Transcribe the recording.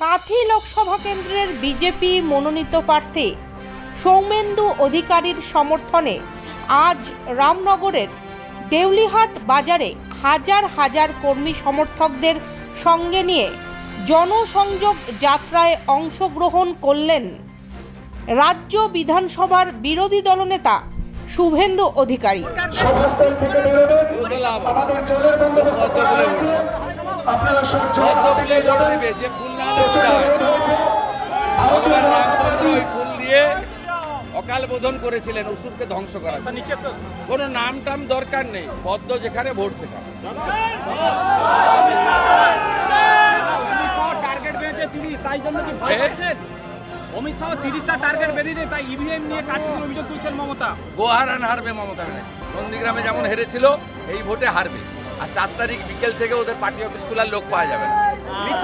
কাঁথি লোকসভা কেন্দ্রের বিজেপি মনোনীত প্রার্থী সৌমেন্দু অধিকারীর সমর্থনে আজ রামনগরের দেউলিহাট বাজারে হাজার হাজার কর্মী সমর্থকদের সঙ্গে নিয়ে জনসংযোগ যাত্রায় অংশগ্রহণ করলেন রাজ্য বিধানসভার বিরোধী দলনেতা শুভেন্দু অধিকারী। আপনারা ফুল না হয়েছে। ভারতীয় জনতা পার্টি ফুল দিয়ে অকাল বোধন করেছিলেন অসুরকে ধ্বংস করা কোনো নাম টাম দরকার নেই পদ্ম যেখানে ভোট সেখানে। টার্গেট পেয়েছে তিনি তাই জন্য কি ভয় অমিত শাহ তিরিশটা টার্গেট বেরিয়ে তাই ইভিএম নিয়ে কাজ করে অভিযোগ তুলছেন মমতা। গোহারান হারবে মমতা ব্যানার্জি। নন্দীগ্রামে যেমন হেরেছিল এই ভোটে হারবে। আর চার তারিখ বিকেল থেকে ওদের পার্টি অফিস খোলার লোক পাওয়া যাবে না। নিয়ে